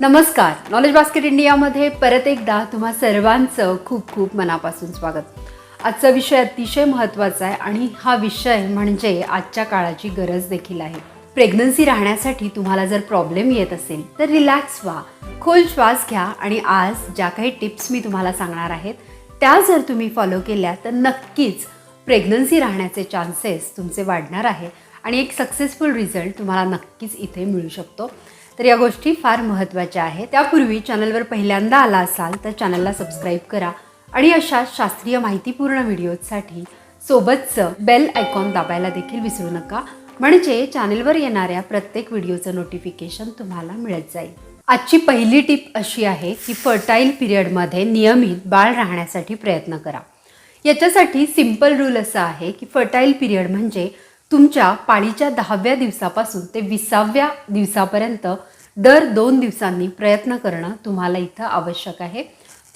नमस्कार. Knowledge basket इंडियामध्ये परत एकदा तुम्हा सर्वांचं खूप खूप मनापासून स्वागत. आजचा विषय अतिशय महत्त्वाचा आहे आणि हा विषय म्हणजे आजच्या काळाची गरज देखील आहे. प्रेग्नन्सी राहण्यासाठी तुम्हाला जर प्रॉब्लेम येत असेल तर रिलॅक्स व्हा खोल श्वास घ्या आणि आज ज्या काही टिप्स मी तुम्हाला सांगणार आहेत त्या जर तुम्ही फॉलो केल्या तर नक्कीच प्रेग्नन्सी राहण्याचे चान्सेस तुमचे वाढणार आहे आणि एक सक्सेसफुल रिझल्ट तुम्हाला नक्कीच इथे मिळू शकतो. तर या गोष्टी फार महत्त्वाच्या आहेत. त्यापूर्वी चॅनलवर पहिल्यांदा आला असाल तर चॅनलला सबस्क्राईब करा आणि अशा शास्त्रीय माहितीपूर्ण व्हिडिओजसाठी सोबतचं बेल आयकॉन दाबायला देखील विसरू नका. म्हणजे चॅनलवर येणाऱ्या प्रत्येक व्हिडिओचं नोटिफिकेशन तुम्हाला मिळत जाईल. आजची पहिली टिप अशी आहे की फर्टाईल पिरियडमध्ये नियमित बाळ राहण्यासाठी प्रयत्न करा. याच्यासाठी सिंपल रूल असा आहे की फर्टाईल पिरियड म्हणजे तुमच्या पाळीच्या दहाव्या दिवसापासून ते विसाव्या दिवसापर्यंत दर दोन दिवसांनी प्रयत्न करणं तुम्हाला इथं आवश्यक आहे.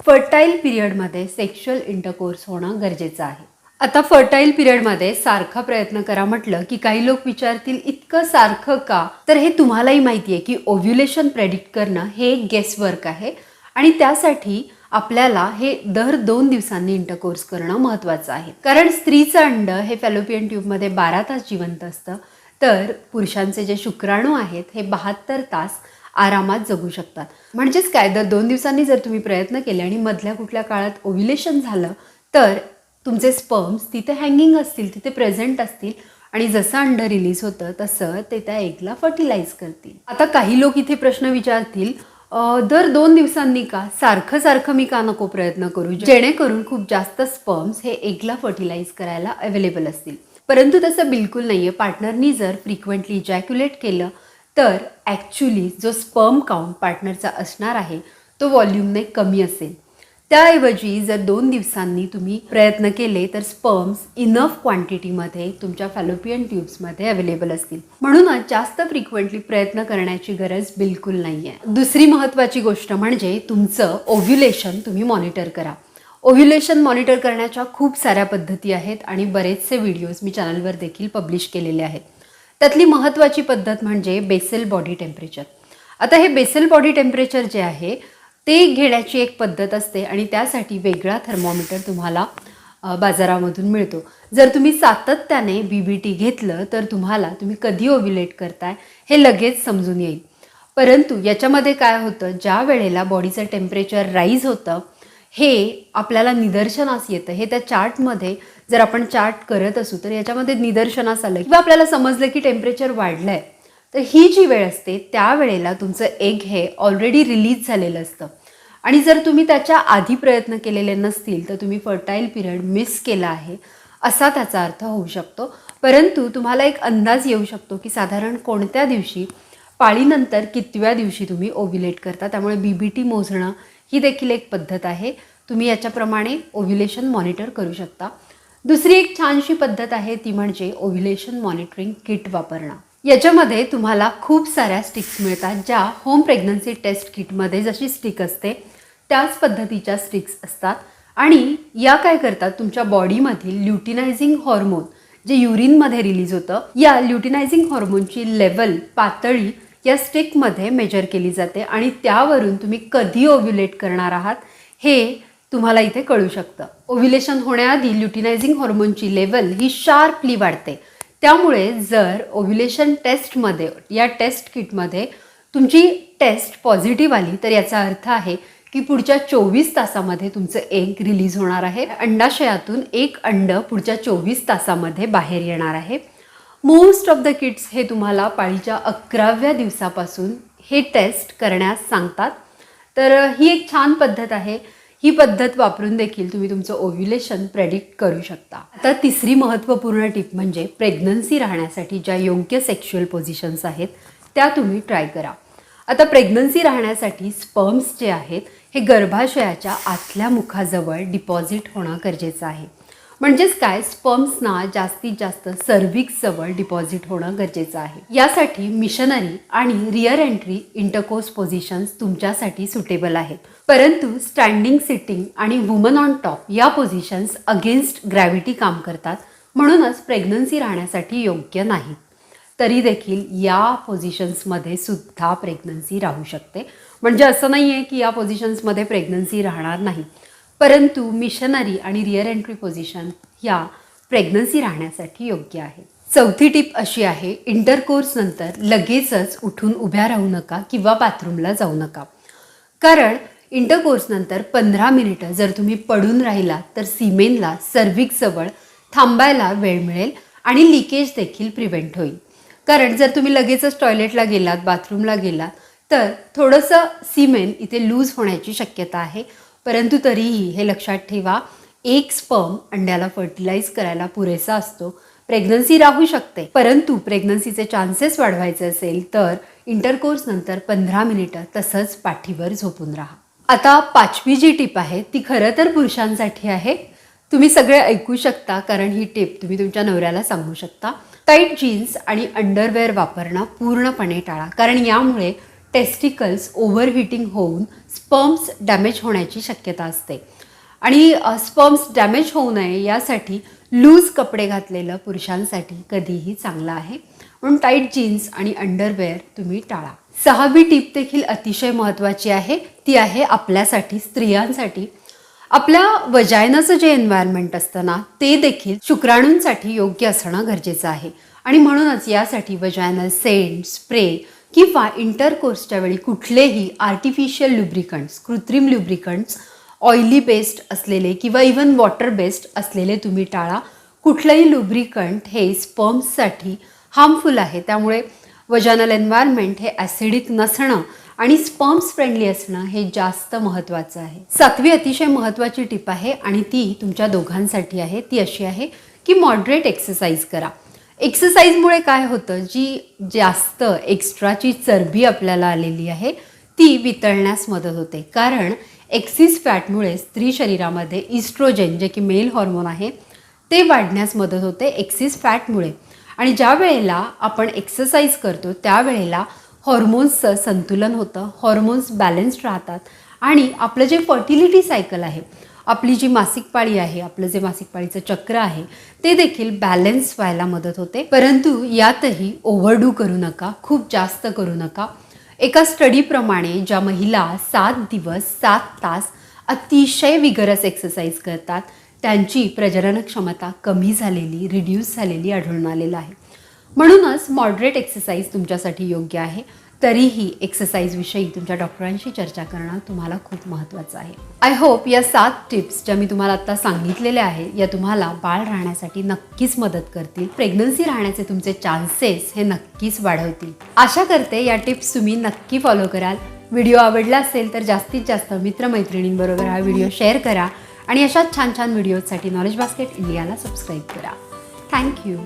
फर्टाईल पिरियडमध्ये सेक्शुअल इंटरकोर्स होणं गरजेचं आहे. आता फर्टाईल पिरियडमध्ये सारखा प्रयत्न करा म्हटलं की काही लोक विचारतील इतकं सारखं का? तर हे तुम्हालाही माहिती आहे की ओव्ह्युलेशन प्रेडिक्ट करणं हे एक गेसवर्क आहे. आणि त्यासाठी आपल्याला हे दर दोन दिवसांनी इंटरकोर्स करणं महत्त्वाचं आहे. कारण स्त्रीचं अंड हे फॅलोपियन ट्यूबमध्ये बारा तास जिवंत असतं. तर पुरुषांचे जे शुक्राणू आहेत हे बहात्तर तास आरामात जगू शकतात. म्हणजेच काय? दर दोन दिवसांनी जर तुम्ही प्रयत्न केले आणि मधल्या कुठल्या काळात ओव्ह्युलेशन झालं तर तुमचे स्पर्म्स तिथे हँगिंग असतील तिथे प्रेझेंट असतील आणि जसं अंड रिलीज होतं तसं ते त्या एगला फर्टिलाइज करतील. आता काही लोक इथे प्रश्न विचारतील दर दोन दिवसांनी का? सारखं सारखं मी का नको प्रयत्न करू? जेणेकरून खूप जास्त स्पर्म्स हे एगला फर्टिलाइज करायला अवेलेबल असतील. परंतु तसं बिलकुल नाही आहे पार्टनरनी जर फ्रिक्वेंटली जॅक्युलेट केलं तर ॲक्च्युली जो स्पर्म काउंट पार्टनरचा असणार आहे तो व्हॉल्यूमने कमी असेल. त्याऐवजी जर दोन दिवसांनी तुम्ही प्रयत्न केले तर स्पर्म्स इनफ क्वांटिटीमध्ये तुमच्या फॅलोपियन ट्यूब्समध्ये अवेलेबल असतील. म्हणूनच जास्त फ्रिक्वेंटली प्रयत्न करण्याची गरज बिलकुल नाही आहे दुसरी महत्त्वाची गोष्ट म्हणजे तुमचं ओव्ह्युलेशन तुम्ही मॉनिटर करा. ओव्ह्युलेशन मॉनिटर करण्याच्या खूप साऱ्या पद्धती आहेत आणि बरेचसे व्हिडिओज मी चॅनलवर देखील पब्लिश केलेले आहेत. त्यातली महत्त्वाची पद्धत म्हणजे बेसेल बॉडी टेम्परेचर. आता हे बेसल बॉडी टेम्परेचर जे आहे ते घेण्याची एक पद्धत असते आणि त्यासाठी वेगळा थर्मोमीटर तुम्हाला बाजारामधून मिळतो. जर तुम्ही सातत्याने बी बी टी घेतलं तर तुम्हाला तुम्ही कधी ओव्ह्युलेट करताय हे लगेच समजून येईल. परंतु याच्यामध्ये काय होतं ज्या वेळेला बॉडीचं टेम्परेचर राईज होतं हे आपल्याला निदर्शनास येतं. हे त्या चार्टमध्ये जर आपण चार्ट करत असू तर याच्यामध्ये निदर्शनास आलं. किंवा आपल्याला समजलं की टेम्परेचर वाढलं आहे तर ही जी वेळ असते त्या वेळेला तुमचं एग हे ऑलरेडी रिलीज झालेलं असतं. आणि जर तुम्ही त्याच्या आधी प्रयत्न केलेले नसतील तर तुम्ही फर्टाईल पिरियड मिस केला आहे असा त्याचा अर्थ होऊ शकतो. परंतु तुम्हाला एक अंदाज येऊ शकतो की साधारण कोणत्या दिवशी पाळीनंतर कितव्या दिवशी तुम्ही ओव्हिलेट करता. त्यामुळे बी बी टी मोजणं ही देखील एक पद्धत आहे. तुम्ही याच्याप्रमाणे ओव्ह्युलेशन मॉनिटर करू शकता. दुसरी एक छानशी पद्धत आहे ती म्हणजे ओव्ह्युलेशन मॉनिटरिंग किट वापरणं. याच्यामध्ये तुम्हाला खूप साऱ्या स्टिक्स मिळतात ज्या होम प्रेग्नन्सी टेस्ट किटमध्ये जशी स्टिक असते त्याच पद्धतीच्या स्टिक्स असतात. आणि या काय करतात तुमच्या बॉडीमधील ल्युटिनायझिंग हॉर्मोन जे युरिनमध्ये रिलीज होतं या ल्युटिनायझिंग हॉर्मोनची लेवल पातळी या स्टिकमध्ये मेजर केली जाते आणि त्यावरून तुम्ही कधी ओव्ह्युलेट करणार आहात हे तुम्हाला इथे कळू शकतं. ओव्ह्युलेशन होण्याआधी ल्युटिनायझिंग हॉर्मोनची लेवल ही शार्पली वाढते. त्यामुळे जर ओव्ह्युलेशन टेस्टमध्ये या टेस्ट किटमध्ये तुमची टेस्ट पॉझिटिव्ह आली तर याचा अर्थ आहे की पुढच्या चोवीस तासामध्ये तुमचं एग रिलीज होणार आहे. अंडाशयातून एक अंड पुढच्या चोवीस तासामध्ये बाहेर येणार आहे. मोस्ट ऑफ द किट्स हे तुम्हाला पाळीच्या अकराव्या दिवसापासून हे टेस्ट करण्यास सांगतात. तर ही एक छान पद्धत आहे. ही पद्धत वापरून देखील तुम्ही तुमचं ओव्ह्युलेशन प्रेडिक्ट करू शकता. आता तिसरी महत्त्वपूर्ण टिप म्हणजे प्रेग्नन्सी राहण्यासाठी ज्या योग्य सेक्शुअल पोझिशन्स आहेत त्या तुम्ही ट्राय करा. आता प्रेग्नन्सी राहण्यासाठी स्पर्म्स जे आहेत हे गर्भाशयाच्या आतल्या मुखाजवळ डिपॉझिट होणं गरजेचं आहे. म्हणजेच काय? स्पर्म्सना जास्तीत जास्त सर्व्हिक्सजवळ डिपॉझिट होणं गरजेचं आहे. यासाठी मिशनरी आणि रिअर एंट्री इंटरकोर्स पोझिशन्स तुमच्यासाठी सुटेबल आहेत. परंतु स्टँडिंग सिटिंग आणि वुमन ऑन टॉप या पोझिशन्स अगेन्स्ट ग्रॅव्हिटी काम करतात. म्हणूनच प्रेग्नन्सी राहण्यासाठी योग्य नाही. तरी देखील या पोझिशन्समध्ये सुद्धा प्रेग्नन्सी राहू शकते. म्हणजे असं नाही आहे की या पोझिशन्समध्ये प्रेग्नन्सी राहणार नाही. परंतु मिशनरी आणि रिअर एंट्री पोझिशन या प्रेग्नन्सी राहण्यासाठी योग्य आहे. चौथी टिप अशी आहे इंटरकोर्स नंतर लगेचच उठून उभ्या राहू नका किंवा बाथरूमला जाऊ नका. कारण इंटरकोर्स नंतर पंधरा मिनिटं जर तुम्ही पडून राहिला तर सिमेनला सर्विकजवळ थांबायला वेळ मिळेल आणि लिकेज देखील प्रिव्हेंट होईल. कारण जर तुम्ही लगेचच टॉयलेटला गेलात बाथरूमला गेलात तर थोडंसं सिमेन इथे लूज होण्याची शक्यता आहे. परंतु तरीही हे लक्षात ठेवा एक स्पर्म अंड्याला फर्टिलाइज करायला पुरेसा असतो. प्रेग्नन्सी राहू शकते. परंतु प्रेग्नन्सीचे चान्सेस वाढवायचे असेल तर इंटरकोर्स नंतर पंधरा मिनिटं तसंच पाठीवर झोपून राहा. आता पाचवी जी टिप आहे ती खरं तर पुरुषांसाठी आहे. तुम्ही सगळे ऐकू शकता कारण ही टिप तुम्ही तुमच्या नवऱ्याला सांगू शकता. टाईट जीन्स आणि अंडरवेअर वापरणं पूर्णपणे टाळा कारण यामुळे टेस्टिकल्स ओव्हरहिटिंग होऊन स्पर्म्स डॅमेज होण्याची शक्यता असते. आणि स्पर्म्स डॅमेज होऊ नये यासाठी लूज कपडे घातलेलं पुरुषांसाठी कधीही चांगलं आहे. म्हणून टाईट जीन्स आणि अंडरवेअर तुम्ही टाळा. सहावी टीप देखील अतिशय महत्त्वाची आहे. ती आहे आपल्यासाठी स्त्रियांसाठी. आपल्या वजायनाचं जे एन्व्हायरमेंट असतं ना ते देखील शुक्राणूंसाठी योग्य असणं गरजेचं आहे. आणि म्हणूनच यासाठी वजायनल सेंट स्प्रे किंवा इंटरकोर्सच्या वेळी कुठलेही आर्टिफिशियल लुब्रिकंट्स कृत्रिम लुब्रिकंट्स ऑइली बेस्ड असलेले किंवा इवन वॉटर बेस्ड असलेले तुम्ही टाळा. कुठलंही लुब्रिकंट हे स्पर्म्ससाठी हार्मफुल आहे. त्यामुळे वजानल एन्व्हायरमेंट हे ॲसिडिक नसणं आणि स्पर्म्स फ्रेंडली असणं हे जास्त महत्त्वाचं आहे. सातवी अतिशय महत्त्वाची टिप आहे आणि ती तुमच्या दोघांसाठी आहे. ती अशी आहे की मॉडरेट एक्सरसाइज करा. एक्सरसाइजमुळे काय होतं? जी जास्त एक्स्ट्राची चरबी आपल्याला आलेली आहे ती वितळण्यास मदत होते. कारण एक्सिस फॅटमुळे स्त्री शरीरामध्ये इस्ट्रोजेन जे की मेल हॉर्मोन आहे ते वाढण्यास मदत होते एक्सिस फॅटमुळे आणि ज्या वेळेला आपण एक्सरसाइज करतो त्यावेळेला हॉर्मोन्सचं संतुलन होतं हॉर्मोन्स बॅलन्स्ड राहतात. आणि आपलं जे फर्टिलिटी सायकल आहे आपली जी मासिक पाळी आहे आपलं जे मासिक पाळीचं चक्र आहे ते देखील बॅलन्स व्हायला मदत होते. परंतु यातही ओव्हरडू करू नका खूप जास्त करू नका. एका स्टडीप्रमाणे ज्या महिला सात दिवस सात तास अतिशय विगरस एक्सरसाइज करतात त्यांची प्रजनन क्षमता कमी झालेली रिड्यूस झालेली आढळून आलेलं आहे. म्हणूनच मॉडरेट एक्सरसाइज तुमच्यासाठी योग्य आहे. तरीही एक्सरसाइजविषयी तुमच्या डॉक्टरांशी चर्चा करणं तुम्हाला खूप महत्त्वाचं आहे. आय होप या सात टिप्स ज्या मी तुम्हाला आत्ता सांगितलेल्या आहेत या तुम्हाला बाळ राहण्यासाठी नक्कीच मदत करतील. प्रेग्नन्सी राहण्याचे तुमचे चान्सेस हे नक्कीच वाढवतील. आशा करते या टिप्स तुम्ही नक्की फॉलो कराल. व्हिडिओ आवडला असेल तर जास्तीत जास्त मित्रमैत्रिणींबरोबर हा व्हिडिओ शेअर करा आणि अशाच छान छान व्हिडिओजसाठी नॉलेज बास्केट इंडियाला सबस्क्राईब करा. Thank you